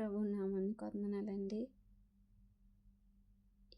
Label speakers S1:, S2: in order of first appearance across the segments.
S1: ప్రభు నామానికి వందనాలండి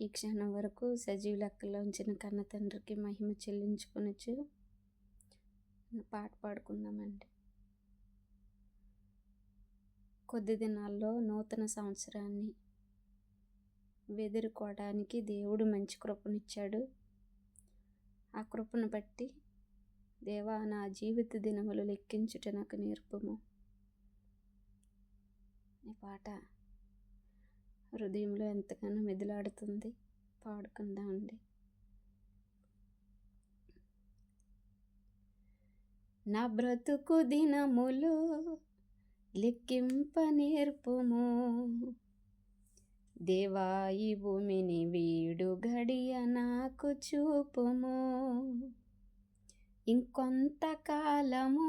S1: ఈ క్షణం వరకు సజీవ లెక్కలో ఉంచిన కన్న తండ్రికి మహిమ చెల్లించుకొనొచ్చు. పాట పాడుకుందామండి. కొద్ది దినాల్లో నూతన సంవత్సరాన్ని వెదురుకోవడానికి దేవుడు మంచి కృపనిచ్చాడు. ఆ కృపను బట్టి దేవా నా జీవిత దినములు లెక్కించుట నాకు నేర్పము. ఈ పాట హృదయంలో ఎంతగానో మెదిలాడుతుంది. పాడుకుందామండి. నా బ్రతుకు దినములు లెక్కింప నేర్పుము. దేవాయి భూమిని వీడు గడియ నాకు చూపుము. ఇంకొంతకాలము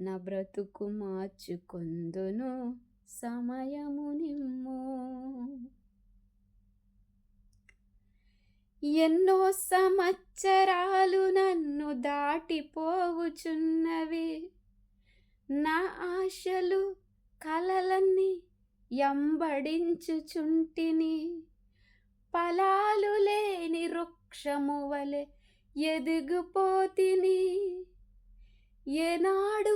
S1: నా బ్రతుకు మార్చుకొందును సమయము నిమ్ము. ఎన్నో సంవత్సరాలు నన్ను దాటిపోవుచున్నవి. నా ఆశలు కలలన్నీ ఎంబడించుచుంటిని. ఫలాలు లేని వృక్షము వలె ఎదిగిపోతిని. ఏనాడు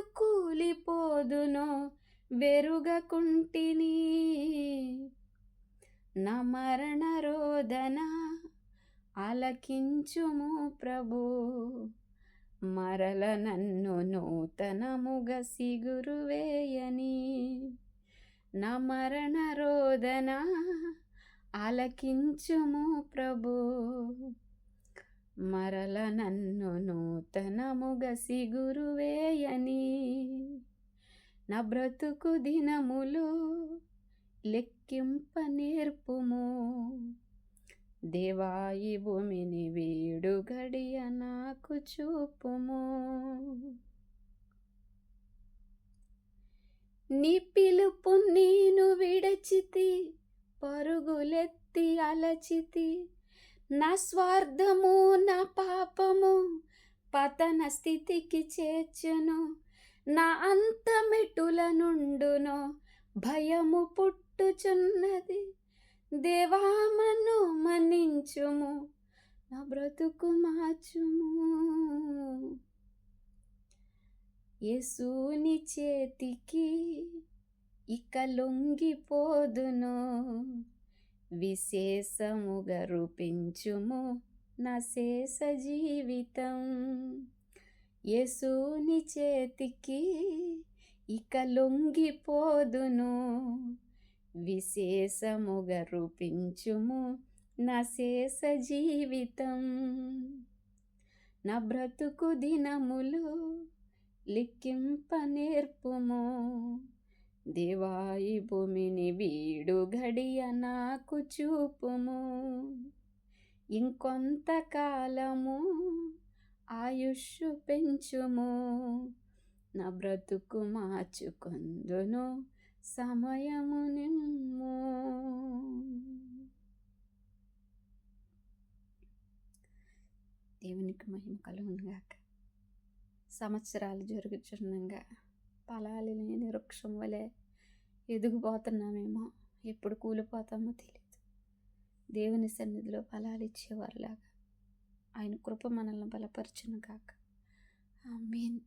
S1: కూలిపోదునో వెరుగకుంటిని నా మరణ రోదన అలకించుము ప్రభు. మరల నన్ను నూతనముగ సిగురు వేయని. నా మరణ రోదన అలకించుము ప్రభు. మరల నన్ను నూతనముగ సిగురువేయని నా బ్రతుకు దినములు లెక్కింప నేర్పుము. దేవాయి భూమిని వీడు గడియ నాకు చూపుము. నీ పిలుపు నేను విడచితి పరుగులెత్తి అలచితి. నా స్వార్థము నా పాపము పతన స్థితికి చేర్చును. నా అంతమిటుల నుండును భయము పుట్టుచున్నది. దేవామను మన్నించుము నా బ్రతుకు మార్చుము. యేసుని చేతికి ఇక లొంగిపోదును. విశేషముగా రూపించుము నా శేష జీవితం. యేసుని చేతికి ఇక లొంగిపోదును. విశేషముగా రూపించుము నా శేష జీవితం. నా బ్రతుకు దినములు లిక్కింప నేర్పుము. దేవాయి భూమిని వీడు గడియ నాకు చూపుము. ఇంకొంతకాలము ఆయుష్ పెంచుము. నా బ్రతుకు మార్చుకొందును సమయము నిమ్ము. దేవునికి మహిమ కలుగునుగాక. సంవత్సరాలు జరుగుచుండగా ఫలాలు లేని వృక్షం వలె ఎదిగిపోతున్నామేమో. ఎప్పుడు కూలిపోతామో తెలియదు దేవుని సన్నిధిలో ఫలాలు ఇచ్చేవారులాగా. ఆయన కృప మనల్ని బలపరచును కాక మీన్